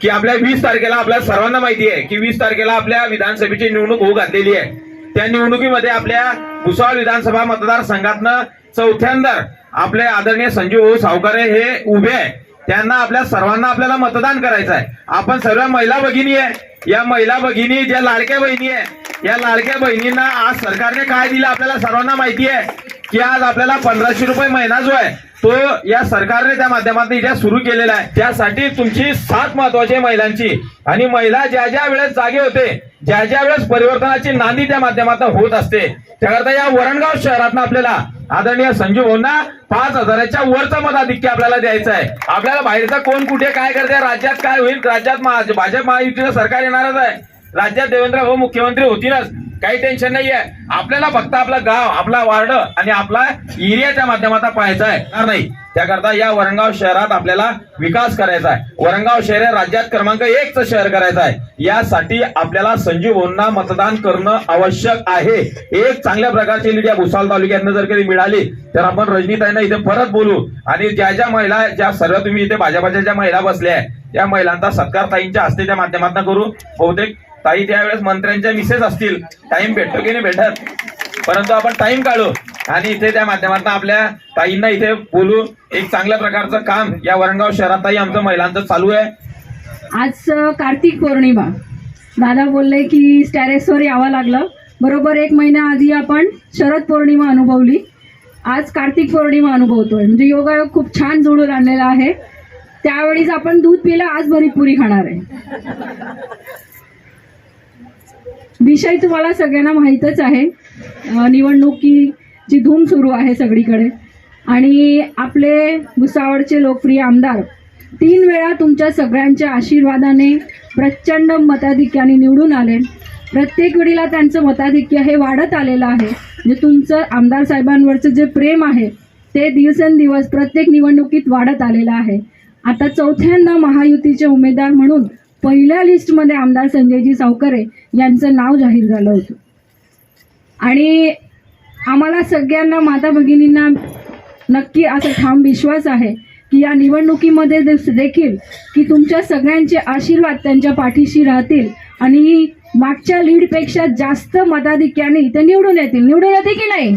की आपल्या वीस तारखेला आपल्या सर्वांना माहिती आहे की वीस तारखेला आपल्या विधानसभेची निवडणूक होऊ घातलेली आहे. त्या निवडणुकीमध्ये आपल्या भुसावळ विधानसभा मतदारसंघातनं चौथ्यांदा आपले आदरणीय संजीव भाऊ सावकारे हे उभे आहे. त्यांना आपल्या सर्वांना आपल्याला मतदान करायचं आहे. आपण सर्व महिला भगिनी आहे. या महिला भगिनी ज्या लाडक्या बहिणी आहे या लाडक्या बहिणींना आज सरकारने काय दिलं आपल्याला सर्वांना माहिती आहे की आज आपल्याला पंधराशे रुपये महिना जो आहे तो या सरकारने त्या माध्यमातून इथे सुरू केलेला आहे. त्यासाठी तुमची सात महत्वाची आहे महिलांची. आणि महिला ज्या ज्या वेळेस जागे होते ज्या ज्या वेळेस परिवर्तनाची नांदी त्या माध्यमातून होत असते. त्याकरता या वरणगाव शहरात आपल्याला आदरणीय संजीव भाऊंना पाच हजाराच्या वरचं मताधिक्य आपल्याला द्यायचं आहे. आपल्याला बाहेरचा कोण कुठे काय करते राज्यात काय होईल राज्यात भाजप महायुतीचं सरकार येणारच आहे. राज्यात देवेंद्र भाऊ मुख्यमंत्री होतीलच. काही टेन्शन नाहीये. आपल्याला फक्त आपला गाव आपला वार्ड आणि आपला एरियाच्या माध्यमात पाहायचा आहे. का नाही. त्याकरता या वरणगाव शहरात आपल्याला विकास करायचा आहे. वरणगाव शहर राज्यात क्रमांक एकचं शहर करायचं आहे. यासाठी आपल्याला संजीव भाऊंना मतदान करणं आवश्यक आहे. एक चांगल्या प्रकारची लीड या तालुक्यातनं जर कधी मिळाली तर आपण रजनीताईंना इथे परत बोलू. आणि ज्या ज्या महिला ज्या सर्व तुम्ही इथे भाजपाच्या ज्या महिला बसल्या आहे त्या महिलांचा सत्कार ताईंच्या हस्तेच्या माध्यमातून करू. बहुतेक ताई त्यावेळेस मंत्र्यांच्या मिसेस असतील. टाइम भेटतो की नाही भेटत? परंतु आपण टाइम काढू आणि इथे त्या माध्यमातून आपल्या ताईंना इथे बोलू. एक चांगल्या प्रकारचं काम या वरणगाव शहरात ताई आमचं महिलांचं चालू आहे. आज कार्तिक पौर्णिमा. दादा बोलले की स्टॅरेसवर यावं लागलं. बरोबर एक महिना आधी आपण शरद पौर्णिमा अनुभवली. आज कार्तिक पौर्णिमा अनुभवतोय. म्हणजे योगायोग खूप छान जोडून आणलेला आहे. त्यावेळीच आपण दूध पिलं आज भरीत पुरी खाणार आहे. विषय तुम्हाला सगळ्यांना माहीतच आहे. निवडणुकीची धूम सुरू आहे सगळीकडे. आणि आपले भुसावळचे लोकप्रिय आमदार तीन वेळा तुमच्या सगळ्यांच्या आशीर्वादाने प्रचंड मताधिक्याने निवडून आले. प्रत्येक वेळीला त्यांचं मताधिक्य हे वाढत आलेलं आहे. म्हणजे तुमचं आमदार साहेबांवरचं जे प्रेम आहे ते दिवसेंदिवस प्रत्येक निवडणुकीत वाढत आलेलं आहे. आता चौथ्यांदा महायुतीचे उमेदवार म्हणून पहिल्या लिस्टमध्ये आमदार संजयजी सावकरे यांचं नाव जाहीर झालं होतं. आणि आम्हाला सगळ्यांना माता भगिनींना नक्की असा ठाम विश्वास आहे की या निवडणुकीमध्ये देखील की तुमच्या सगळ्यांचे आशीर्वाद त्यांच्या पाठीशी राहतील आणि मागच्या लीडपेक्षा जास्त मताधिक्याने ते निवडून येतील. निवडून येते की नाही?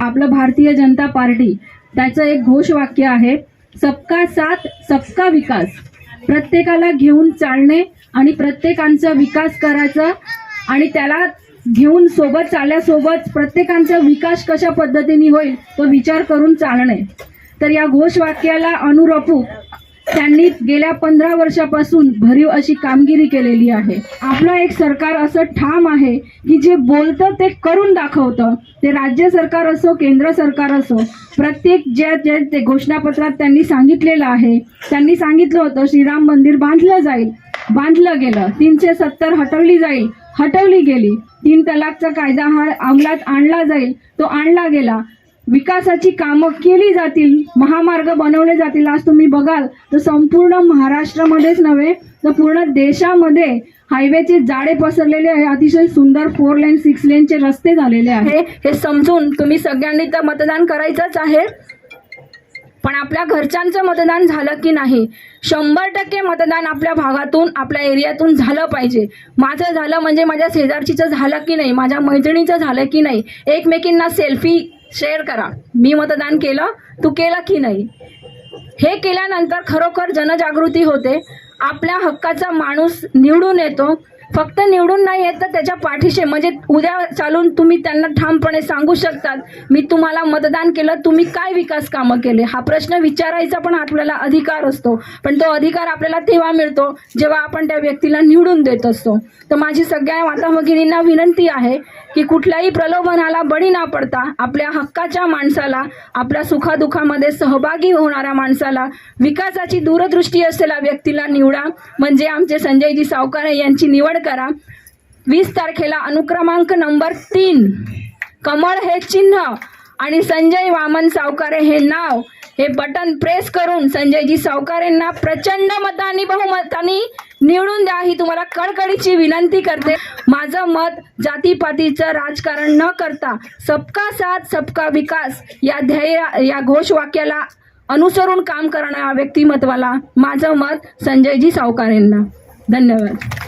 आपलं भारतीय जनता पार्टी त्याचं एक घोषवाक्य आहे सबका साथ सबका विकास. प्रत्येकाला घेऊन चालणे आणि प्रत्येकांचा विकास करायचा आणि त्याला घेऊन सोबत चालल्यासोबत प्रत्येकांचा विकास कशा पद्धतीने होईल तो विचार करून चालणे. तर या घोषवाक्याला अनुरूप त्यांनी गेल्या पंधरा वर्षापासून भरीव अशी कामगिरी केलेली आहे. आपलं एक सरकार असं ठाम आहे की जे बोलतं ते करून दाखवतं. ते राज्य सरकार असो केंद्र सरकार असो प्रत्येक जे जे ते घोषणापत्रात त्यांनी सांगितलेलं आहे. त्यांनी सांगितलं होतं श्रीराम मंदिर बांधलं जाईल. बांधलं गेलं. तीनशे सत्तर हटवली जाईल. हटवली गेली. तीन तलाकचा कायदा हा अंमलात आणला जाईल. तो आणला गेला. विकासाची कामं केली जातील महामार्ग बनवले जातील. आज तुम्ही बघाल तर संपूर्ण महाराष्ट्रामध्येच नव्हे तर पूर्ण देशामध्ये हायवेचे जाडे पसरलेले आहे. अतिशय सुंदर फोर लेन सिक्स लेनचे रस्ते झालेले आहे हे समजून तुम्ही सगळ्यांनी तर मतदान करायचंच आहे. पण आपल्या घरच्यांचं मतदान झालं की नाही? शंभर टक्के मतदान आपल्या भागातून आपल्या एरियातून झालं पाहिजे. माझं झालं म्हणजे माझ्या शेजारचीचं झालं की नाही? माझ्या मैत्रिणीचं झालं की नाही? एकमेकींना सेल्फी शेअर करा. मी मतदान केलं तू केलं की नाही? हे केल्यानंतर खरोखर जनजागृती होते. आपल्या हक्काचा माणूस निवडून येतो फक्त निवडून नाही येत तर त्याच्या पाठीशी म्हणजे उद्या चालून तुम्ही त्यांना ठामपणे सांगू शकतात मी तुम्हाला मतदान केलं तुम्ही काय विकास कामं केले? हा प्रश्न विचारायचा पण आपल्याला अधिकार असतो. पण तो अधिकार आपल्याला तेव्हा मिळतो जेव्हा आपण त्या व्यक्तीला निवडून देत असतो. तर माझी सगळ्या माता भगिनींना विनंती आहे की कुठल्याही प्रलोभनाला बळी न पडता आपल्या हक्काच्या माणसाला आपल्या सुखादुखामध्ये सहभागी होणाऱ्या माणसाला विकासाची दूरदृष्टी असलेल्या व्यक्तीला निवडा. म्हणजे आमचे संजयजी सावकारे यांची निवड करा. वीस तारखेला अनुक्रमांक नंबर तीन. कमळ हे चिन्ह आणि संजय वामन सावकारे हे नाव. हे बटन प्रेस करून संजयजी सावकारेंना प्रचंड मतांनी बहुमतांनी निवडून द्या ही तुम्हाला कडकडीची विनंती करते. माझं मत जातीपातीचं राजकारण न करता सबका साथ सबका विकास या ध्येय या घोषवाक्याला अनुसरून काम करणाऱ्या व्यक्तिमत्वाला माझं मत संजयजी सावकारेंना. धन्यवाद.